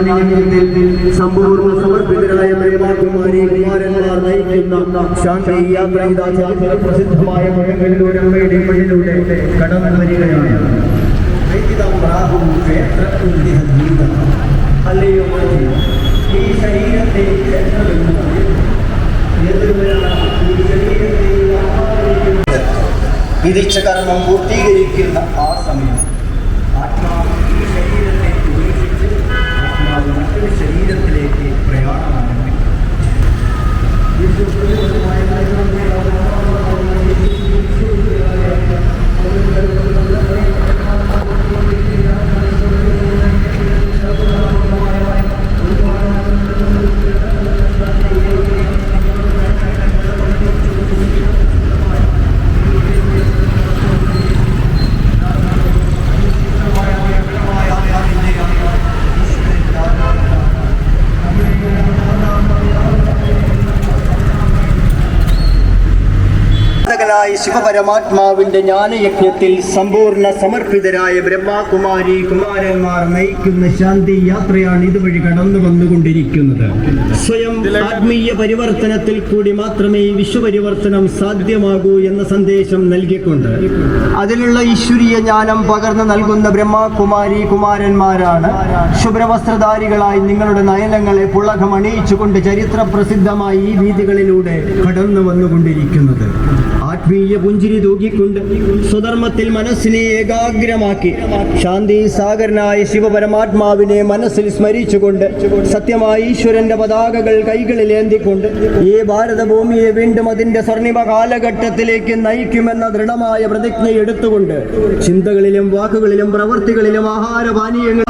സാന്നിധ്യത്തിൽ സമ്പൂർണ സമർപ്പിതരായ ബ്രഹ്മകുമാരി കുമാരന്മാർ നയിക്കുന്ന ശാന്തി യാത്ര ഇതാ ചരിത്ര പ്രസിദ്ധമായ മുഴങ്ങളിലൂടെ അമ്മയുടെ മണ്ണിലൂടെ കടന്നു വരികയാണ്. അല്ലയോ ഈ ശരീരത്തെ വിധിച്ച കർമ്മം പൂർത്തീകരിക്കുന്ന ആ സമയം. ായ ശിവപരമാത്മാവിന്റെ ജ്ഞാനയജ്ഞത്തിൽ സമ്പൂർണ സമർപ്പിതരായ ബ്രഹ്മാകുമാരി കുമാരന്മാർ നയിക്കുന്ന ശാന്തി യാത്രയാണ് ഇതുവഴി കടന്നു വന്നുകൊണ്ടിരിക്കുന്നത്. സ്വയം ആത്മീയ പരിവർത്തനത്തിൽ കൂടി മാത്രമേ ഈ വിശ്വപരിവർത്തനം സാധ്യമാകൂ എന്ന സന്ദേശം നൽകിക്കൊണ്ട് അതിലുള്ള ഈശ്വരീയ ജ്ഞാനം പകർന്നു നൽകുന്ന ബ്രഹ്മാകുമാരി കുമാരന്മാരാണ് ശുഭ്രവസ്ത്രധാരികളായി നിങ്ങളുടെ നയനങ്ങളെ പുളകം അണിയിച്ചുകൊണ്ട് ചരിത്ര പ്രസിദ്ധമായി ഈ വീതികളിലൂടെ കടന്നു വന്നുകൊണ്ടിരിക്കുന്നത്. ആത്മീയ പുഞ്ചിരി തൂക്കിക്കൊണ്ട് സ്വധർമ്മത്തിൽ മനസ്സിനെ ഏകാഗ്രമാക്കി. ശാന്തി സാഗരനായ ശിവപരമാത്മാവിനെ മനസ്സിൽ സ്മരിച്ചുകൊണ്ട് സത്യമായ ഈശ്വരന്റെ പതാകകൾ കൈകളിൽ ഏന്തിക്കൊണ്ട് ഈ ഭാരതഭൂമിയെ വീണ്ടും അതിന്റെ സ്വർണിമ കാലഘട്ടത്തിലേക്ക് നയിക്കുമെന്ന ദൃഢമായ പ്രതിജ്ഞ എടുത്തുകൊണ്ട് ചിന്തകളിലും വാക്കുകളിലും പ്രവൃത്തികളിലും ആഹാരപാനീയങ്ങൾ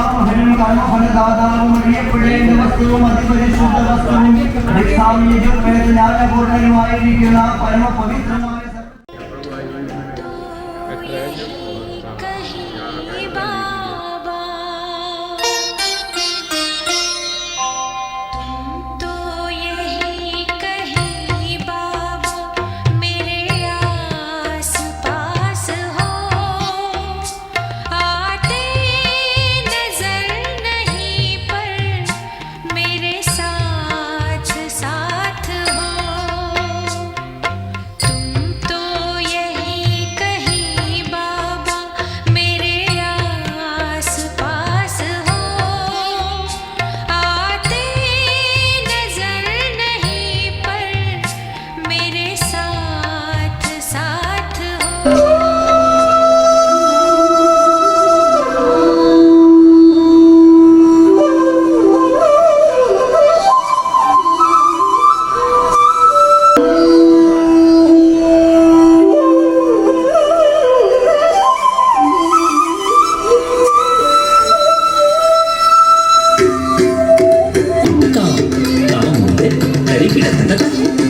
പരമപവിത്രമായ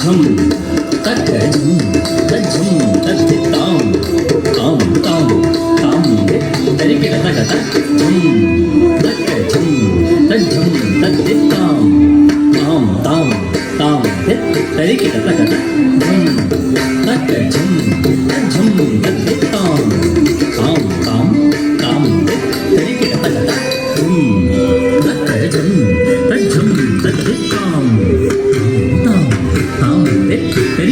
கஜம் கஜம் கஜம் கத்தி தாம் தாம் தாம் தாம் தரிக்க கத கத ஜம் கஜம் கஜம் கத்தி தாம் தாம் தாம் தாம் தரிக்க கத கத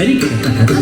dari kata-kata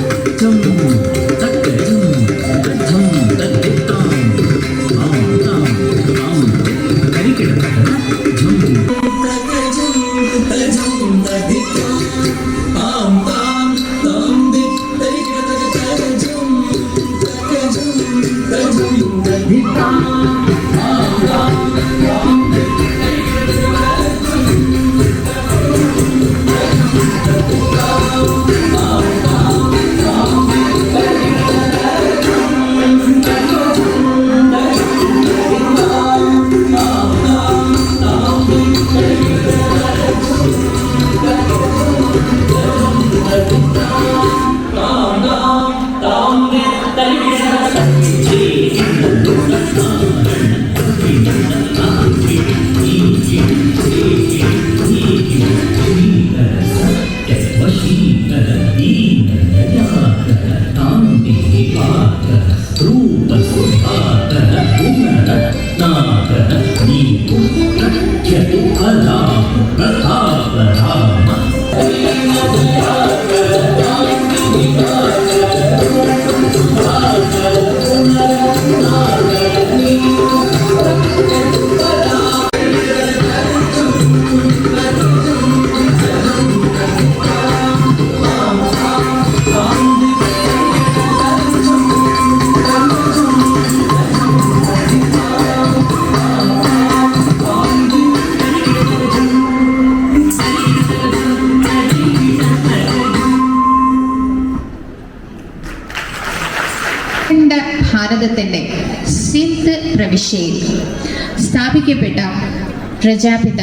പ്രജാപിത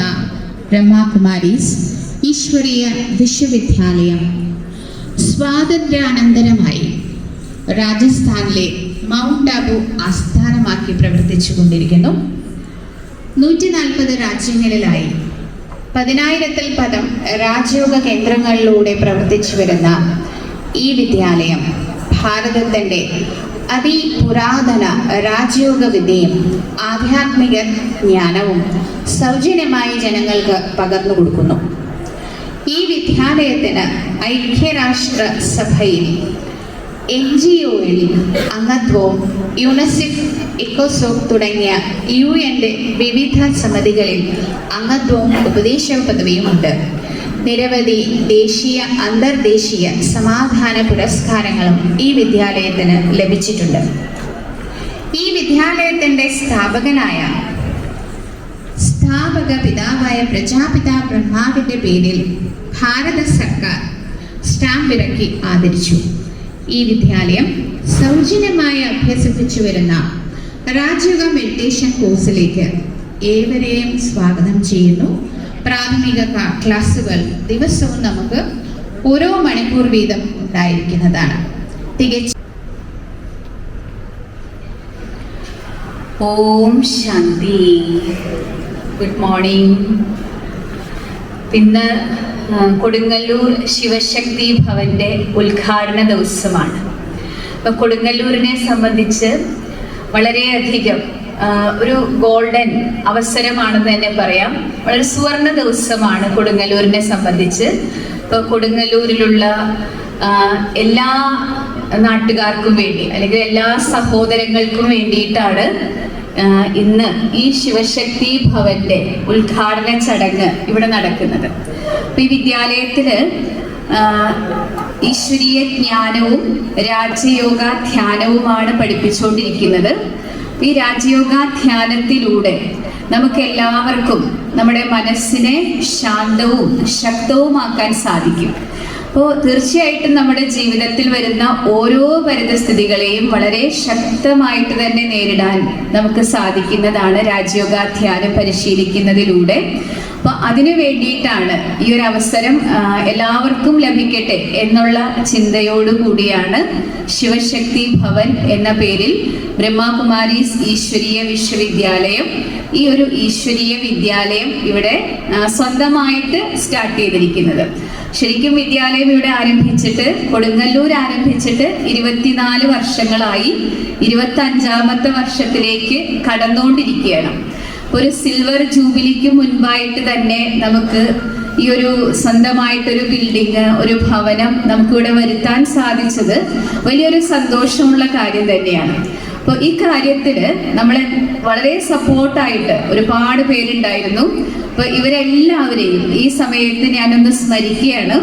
ബ്രഹ്മകുമാരീസ് ഈശ്വരീയ വിശ്വവിദ്യാലയം. സ്വാതന്ത്ര്യാനന്തരമായി രാജസ്ഥാനിലെ മൗണ്ട് ആബു ആസ്ഥാനമാക്കി പ്രവർത്തിച്ചു കൊണ്ടിരിക്കുന്നു നൂറ്റി നാൽപ്പത് രാജ്യങ്ങളിലായി പതിനായിരത്തിൽ പദം രാജയോഗ കേന്ദ്രങ്ങളിലൂടെ പ്രവർത്തിച്ചു വരുന്ന ഈ വിദ്യാലയം ഭാരതത്തിന്റെ അതിപുരാതന രാജയോഗ വിദ്യയും ആധ്യാത്മിക ജ്ഞാനവും സൗജന്യമായി ജനങ്ങൾക്ക് പകർന്നു കൊടുക്കുന്നു. ഈ വിദ്യാലയത്തിന് ഐക്യരാഷ്ട്ര സഭയിൽ എൻ ജി ഒയിൽ അംഗത്വവും യുനെസിഫ് ഇക്കോസോക് തുടങ്ങിയ യു എന്റെ വിവിധ സമിതികളിൽ അംഗത്വവും ഉപദേശ പദവിയുമുണ്ട് നിരവധി ദേശീയ അന്തർദേശീയ സമാധാന പുരസ്കാരങ്ങളും ഈ വിദ്യാലയത്തിന് ലഭിച്ചിട്ടുണ്ട്. ഈ വിദ്യാലയത്തിന്റെ സ്ഥാപകനായ സ്ഥാപക പിതാവായ പ്രജാപിതാ ബ്രഹ്മാവിന്റെ പേരിൽ ഭാരത സർക്കാർ സ്റ്റാമ്പ് ഇറക്കി ആദരിച്ചു. ഈ വിദ്യാലയം സൗജന്യമായി അഭ്യസിപ്പിച്ചു വരുന്ന രാജയോഗ മെഡിറ്റേഷൻ കോഴ്സിലേക്ക് ഏവരെയും സ്വാഗതം ചെയ്യുന്നു. പ്രാഥമിക ക്ലാ- ക്ലാസ്സുകൾ ദിവസവും നമുക്ക് ഓരോ മണിക്കൂർ വീതം ഉണ്ടായിരിക്കുന്നതാണ്. തികച്ച ഓം ശാന്തി. Good morning. ഇന്ന് കൊടുങ്ങല്ലൂർ ശിവശക്തി ഭവന്റെ ഉദ്ഘാടന ദിവസമാണ്. കൊടുങ്ങല്ലൂരിനെ സംബന്ധിച്ച് വളരെയധികം ഒരു ഗോൾഡൻ അവസരമാണെന്ന് തന്നെ പറയാം. വളരെ സുവർണ ദിവസമാണ് കൊടുങ്ങല്ലൂരിനെ സംബന്ധിച്ച്. ഇപ്പൊ കൊടുങ്ങല്ലൂരിലുള്ള എല്ലാ നാട്ടുകാർക്കും വേണ്ടി അല്ലെങ്കിൽ എല്ലാ സഹോദരങ്ങൾക്കും വേണ്ടിയിട്ടാണ് ഇന്ന് ഈ ശിവശക്തി ഭവന്റെ ഉദ്ഘാടന ചടങ്ങ് ഇവിടെ നടക്കുന്നത്. അപ്പൊ ഈ വിദ്യാലയത്തിൽ ഈശ്വരീയ ജ്ഞാനവും രാജയോഗ ധ്യാനവുമാണ് പഠിപ്പിച്ചുകൊണ്ടിരിക്കുന്നത്. ഈ രാജയോഗ ധ്യാനത്തിലൂടെ നമുക്ക് എല്ലാവർക്കും നമ്മുടെ മനസ്സിനെ ശാന്തവും ശക്തവുമാക്കാൻ സാധിക്കും. അപ്പോൾ തീർച്ചയായിട്ടും നമ്മുടെ ജീവിതത്തിൽ വരുന്ന ഓരോ പരിതസ്ഥിതികളെയും വളരെ ശക്തമായിട്ട് തന്നെ നേരിടാൻ നമുക്ക് സാധിക്കുന്നതാണ് രാജയോഗാധ്യാനം പരിശീലിക്കുന്നതിലൂടെ. അപ്പൊ അതിനു വേണ്ടിയിട്ടാണ് ഈ ഒരു അവസരം എല്ലാവർക്കും ലഭിക്കട്ടെ എന്നുള്ള ചിന്തയോടു കൂടിയാണ് ശിവശക്തി ഭവൻ എന്ന പേരിൽ ബ്രഹ്മകുമാരീസ് ഈശ്വരീയ വിശ്വവിദ്യാലയം. ഈ ഒരു ഈശ്വരീയ വിദ്യാലയം ഇവിടെ സ്വന്തമായിട്ട് സ്റ്റാർട്ട് ചെയ്തിരിക്കുന്നത്. ശരിക്കും വിദ്യാലയം ഇവിടെ ആരംഭിച്ചിട്ട് കൊടുങ്ങല്ലൂർ ആരംഭിച്ചിട്ട് ഇരുപത്തിനാല് വർഷങ്ങളായി. ഇരുപത്തി അഞ്ചാമത്തെ വർഷത്തിലേക്ക് കടന്നുകൊണ്ടിരിക്കുകയാണ് ഒരു സിൽവർ ജൂബിലിക്ക് മുൻപായിട്ട് തന്നെ നമുക്ക് ഈ ഒരു സ്വന്തമായിട്ടൊരു ബിൽഡിങ് ഒരു ഭവനം നമുക്കിവിടെ വരുത്താൻ സാധിച്ചത് വലിയൊരു സന്തോഷമുള്ള കാര്യം തന്നെയാണ്. അപ്പോൾ ഈ കാര്യത്തിന് നമ്മളെ വളരെ സപ്പോർട്ടായിട്ട് ഒരുപാട് പേരുണ്ടായിരുന്നു. അപ്പോൾ ഇവരെല്ലാവരെയും ഈ സമയത്ത് ഞാനൊന്ന് സ്മരിക്കുകയാണ്.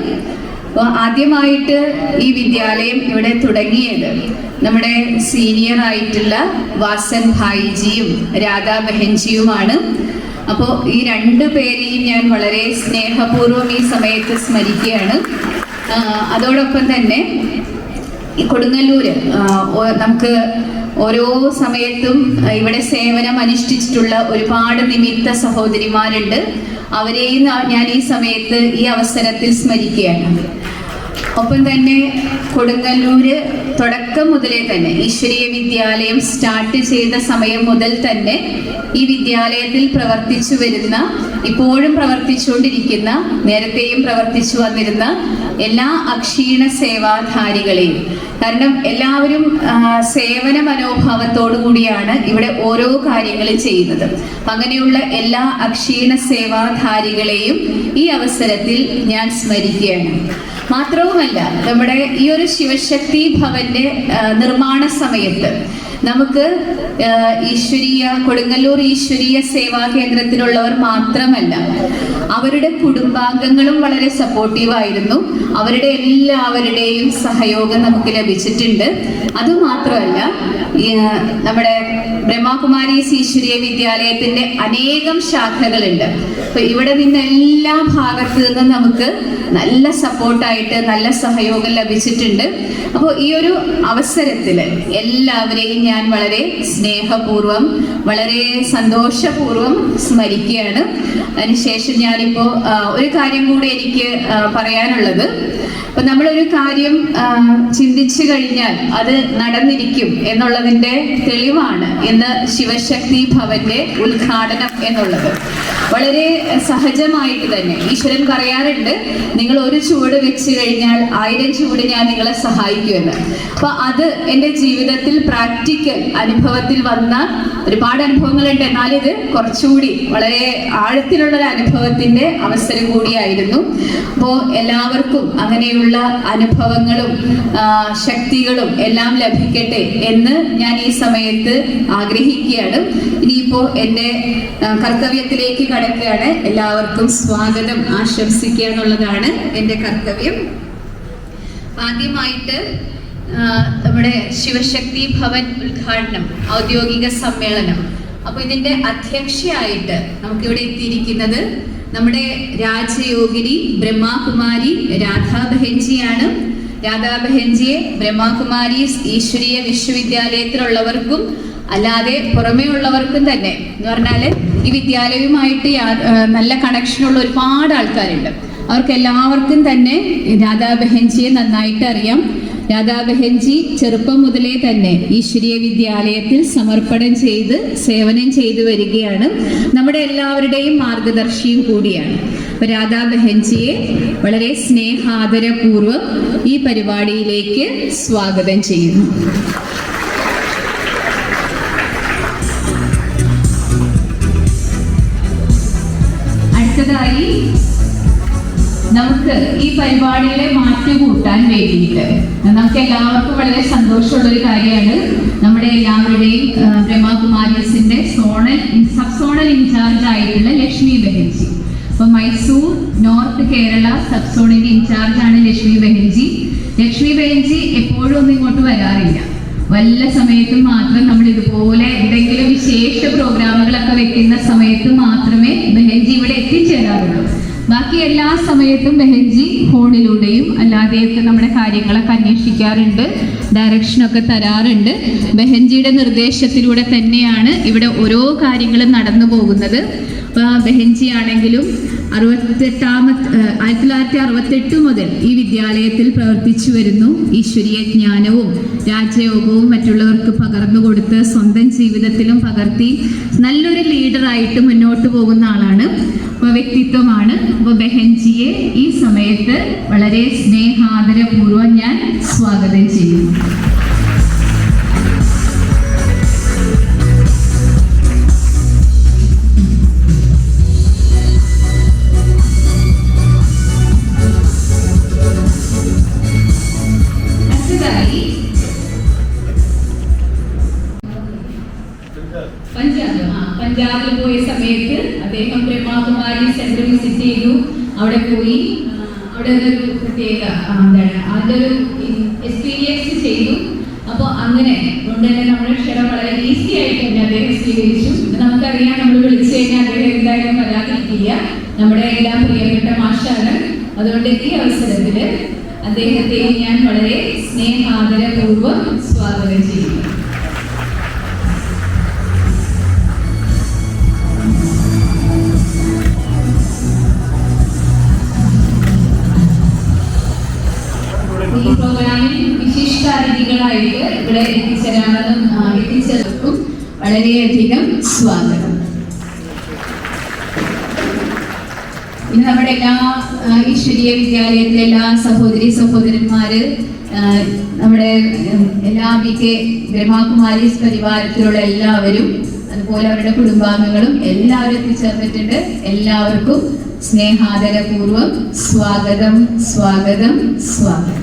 അപ്പോൾ ആദ്യമായിട്ട് ഈ വിദ്യാലയം ഇവിടെ തുടങ്ങിയത് നമ്മുടെ സീനിയർ ആയിട്ടുള്ള വാസൻ ഭായിജിയും രാധാ ബെഹൻജിയുമാണ് അപ്പോൾ ഈ രണ്ട് പേരെയും ഞാൻ വളരെ സ്നേഹപൂർവം ഈ സമയത്ത് സ്മരിക്കുകയാണ്. അതോടൊപ്പം തന്നെ ഈ കൊടുങ്ങല്ലൂര് നമുക്ക് ഓരോ സമയത്തും ഇവിടെ സേവനം അനുഷ്ഠിച്ചിട്ടുള്ള ഒരുപാട് നിമിത്ത സഹോദരിമാരുണ്ട്. അവരെയും ഞാൻ ഈ സമയത്ത് ഈ അവസരത്തിൽ സ്മരിക്കുകയാണ്. ഒപ്പം തന്നെ കൊടുങ്ങല്ലൂര് തുടക്കം മുതലേ തന്നെ ഈശ്വരീയ വിദ്യാലയം സ്റ്റാർട്ട് ചെയ്ത സമയം മുതൽ തന്നെ ഈ വിദ്യാലയത്തിൽ പ്രവർത്തിച്ചു വരുന്ന ഇപ്പോഴും പ്രവർത്തിച്ചുകൊണ്ടിരിക്കുന്ന നേരത്തെയും പ്രവർത്തിച്ചു വന്നിരുന്ന എല്ലാ അക്ഷീണ സേവാധാരികളെയും. കാരണം എല്ലാവരും സേവന മനോഭാവത്തോടു കൂടിയാണ് ഇവിടെ ഓരോ കാര്യങ്ങളും ചെയ്യുന്നത്. അങ്ങനെയുള്ള എല്ലാ അക്ഷീണ സേവാധാരികളെയും ഈ അവസരത്തിൽ ഞാൻ സ്മരിക്കുകയാണ്. മാത്രവുമല്ല നമ്മുടെ ഈ ഒരു ശിവശക്തി ഭവന്റെ നിർമ്മാണ സമയത്ത് നമുക്ക് ഈശ്വരീയ കൊടുങ്ങല്ലൂർ ഈശ്വരീയ സേവാ കേന്ദ്രത്തിലുള്ളവർ മാത്രമല്ല അവരുടെ കുടുംബാംഗങ്ങളും വളരെ സപ്പോർട്ടീവായിരുന്നു അവരുടെ എല്ലാവരുടെയും സഹയോഗം നമുക്ക് ലഭിച്ചിട്ടുണ്ട്. അതുമാത്രമല്ല നമ്മുടെ ബ്രഹ്മകുമാരീസ് ഈശ്വരീയ വിദ്യാലയത്തിന്റെ അനേകം ശാഖകളുണ്ട്. അപ്പൊ ഇവിടെ നിന്ന് എല്ലാ ഭാഗത്തു നിന്നും നമുക്ക് നല്ല സപ്പോർട്ടായിട്ട് നല്ല സഹയോഗം ലഭിച്ചിട്ടുണ്ട്. അപ്പോൾ ഈ ഒരു അവസരത്തിൽ എല്ലാവരെയും ഞാൻ വളരെ സ്നേഹപൂർവം വളരെ സന്തോഷപൂർവം സ്മരിക്കുകയാണ്. അതിനുശേഷം ഞാനിപ്പോൾ ഒരു കാര്യം കൂടി എനിക്ക് പറയാനുള്ളത്. അപ്പൊ നമ്മളൊരു കാര്യം ചിന്തിച്ചു കഴിഞ്ഞാൽ അത് നടന്നിരിക്കും എന്നുള്ളതിന്റെ തെളിവാണ് ഇന്ന് ശിവശക്തി ഭവന്റെ ഉദ്ഘാടനം എന്നുള്ളത്. വളരെ സഹജമായിട്ട് തന്നെ ഈശ്വരൻ പറയാറുണ്ട് നിങ്ങൾ ഒരു ചുവട് വെച്ച് കഴിഞ്ഞാൽ ആയിരം ചുവട് ഞാൻ നിങ്ങളെ സഹായിക്കുമെന്ന്. അപ്പൊ അത് എന്റെ ജീവിതത്തിൽ പ്രാക്ടിക്കൽ അനുഭവത്തിൽ വന്ന ഒരുപാട് അനുഭവങ്ങളുണ്ട്. എന്നാൽ ഇത് കുറച്ചുകൂടി വളരെ ആഴത്തിലുള്ള ഒരു അനുഭവത്തിന്റെ അവസരം കൂടിയായിരുന്നു. അപ്പോൾ എല്ലാവർക്കും അങ്ങനെയുള്ള അനുഭവങ്ങളും ശക്തികളും എല്ലാം ലഭിക്കട്ടെ എന്ന് ഞാൻ ഈ സമയത്ത് ആഗ്രഹിക്കുകയാണ്. ഇനിയിപ്പോ എന്റെ കർത്തവ്യത്തിലേക്ക് കടക്കുകയാണ്. എല്ലാവർക്കും സ്വാഗതം ആശംസിക്കുക എന്നുള്ളതാണ് എന്റെ കർത്തവ്യം. ആദ്യമായിട്ട് നമ്മുടെ ശിവശക്തി ഭവൻ ഉദ്ഘാടനം ഔദ്യോഗിക സമ്മേളനം. അപ്പൊ ഇതിന്റെ അധ്യക്ഷയായിട്ട് നമുക്കിവിടെ എത്തിയിരിക്കുന്നത് നമ്മുടെ രാജയോഗിനി ബ്രഹ്മാകുമാരി രാധാ ബഹൻജിയാണ് രാധാ ബഹൻജിയെ ബ്രഹ്മാകുമാരി ഈശ്വരീയ വിശ്വവിദ്യാലയത്തിലുള്ളവർക്കും അല്ലാതെ പുറമേ ഉള്ളവർക്കും തന്നെ എന്ന് പറഞ്ഞാൽ ഈ വിദ്യാലയവുമായിട്ട് നല്ല കണക്ഷനുള്ള ഒരുപാട് ആൾക്കാരുണ്ട്. അവർക്ക് എല്ലാവർക്കും തന്നെ രാധാ നന്നായിട്ട് അറിയാം. രാധാ ബഹൻജി ചെറുപ്പം മുതലേ തന്നെ ഈശ്വരീയ വിദ്യാലയത്തിൽ സമർപ്പണം ചെയ്ത് സേവനം ചെയ്തു വരികയാണ്. നമ്മുടെ എല്ലാവരുടെയും മാർഗദർശിയും കൂടിയാണ്. അപ്പൊ രാധാ ബഹൻജിയെ വളരെ സ്നേഹാദരപൂർവം ഈ പരിപാടിയിലേക്ക് സ്വാഗതം ചെയ്യുന്നു. അടുത്തതായി നമുക്ക് ഈ പരിപാടികളെ കൂട്ടാൻ വേണ്ടിയിട്ട്. നമുക്ക് എല്ലാവർക്കും വളരെ സന്തോഷമുള്ള ഒരു കാര്യമാണ്. നമ്മുടെ എല്ലാവരുടെയും ബ്രഹ്മകുമാരീസിന്റെ സോണൽ സബ് സോണൽ ഇൻചാർജ് ആയിട്ടുള്ള ലക്ഷ്മി ബെഹൻജി. അപ്പൊ മൈസൂർ നോർത്ത് കേരള സബ് സോണിന്റെ ഇൻചാർജ് ആണ് ലക്ഷ്മി ബെഹൻജി. ലക്ഷ്മി ബെഹൻജി എപ്പോഴും ഒന്നും ഇങ്ങോട്ട് വരാറില്ല. വല്ല സമയത്തും മാത്രം നമ്മൾ ഇതുപോലെ എന്തെങ്കിലും വിശേഷ പ്രോഗ്രാമുകളൊക്കെ വെക്കുന്ന സമയത്ത് മാത്രമേ ബെഹൻജി ഇവിടെ എത്തിച്ചേരാറുള്ളൂ. ബാക്കി എല്ലാ സമയത്തും ബെഹൻജി ഫോണിലൂടെയും അല്ലാതെയൊക്കെ നമ്മുടെ കാര്യങ്ങളൊക്കെ അന്വേഷിക്കാറുണ്ട്. ഡയറക്ഷനൊക്കെ തരാറുണ്ട്. ബെഹൻജിയുടെ നിർദ്ദേശത്തിലൂടെ തന്നെയാണ് ഇവിടെ ഓരോ കാര്യങ്ങളും നടന്നു പോകുന്നത്. ഇപ്പോൾ ബെഹൻജി ആണെങ്കിലും അറുപത്തെട്ടാമത്തെ ഏഹ് ആയിരത്തി തൊള്ളായിരത്തി അറുപത്തെട്ട് മുതൽ ഈ വിദ്യാലയത്തിൽ പ്രവർത്തിച്ചു വരുന്നു. ഈശ്വരീയ ജ്ഞാനവും രാജയോഗവും മറ്റുള്ളവർക്ക് പകർന്നു കൊടുത്ത് സ്വന്തം ജീവിതത്തിലും പകർത്തി നല്ലൊരു ലീഡറായിട്ട് മുന്നോട്ട് പോകുന്ന ആളാണ്. വ്യക്തിത്വമാണ് അപ്പോൾ ബെഹൻജിയെ ഈ സമയത്ത് വളരെ സ്നേഹാദരപൂർവം ഞാൻ സ്വാഗതം ചെയ്യുന്നു. അവിടെ ഒരു പ്രത്യേക എന്താണ് അതിന്റെ എക്സ്പീരിയൻസ് ചെയ്തു. അപ്പോൾ അങ്ങനെ കൊണ്ട് തന്നെ നമ്മുടെ ക്ഷണം വളരെ ഈസി ആയിട്ട് തന്നെ അദ്ദേഹം സ്വീകരിച്ചു. നമുക്കറിയാം നമ്മൾ വിളിച്ചു കഴിഞ്ഞാൽ അദ്ദേഹം എന്തായാലും വരാതിരിക്കില്ല. നമ്മുടെ എല്ലാം പ്രിയപ്പെട്ട മാഷാണ്. അതുകൊണ്ട് ഈ അവസരത്തിൽ അദ്ദേഹത്തെ ഞാൻ വളരെ സ്നേഹാദരപൂർവം സ്വാഗതം ചെയ്യുന്നു. അതിഥികളായിട്ട് ഇവിടെ എത്തിച്ചേരാമെന്നും എത്തിച്ചേർക്കും വളരെയധികം സ്വാഗതം. ഇന്ന് നമ്മുടെ എല്ലാ ഈശ്വരീയ വിദ്യാലയത്തിലെ എല്ലാ സഹോദരി സഹോദരന്മാര് നമ്മുടെ എല്ലാ വി കെ ബ്രഹ്മകുമാരീസ് പരിവാരത്തിലുള്ള എല്ലാവരും അതുപോലെ അവരുടെ കുടുംബാംഗങ്ങളും എല്ലാവരും എത്തിച്ചേർന്നിട്ടുണ്ട്. എല്ലാവർക്കും സ്നേഹാദരപൂർവം സ്വാഗതം സ്വാഗതം സ്വാഗതം.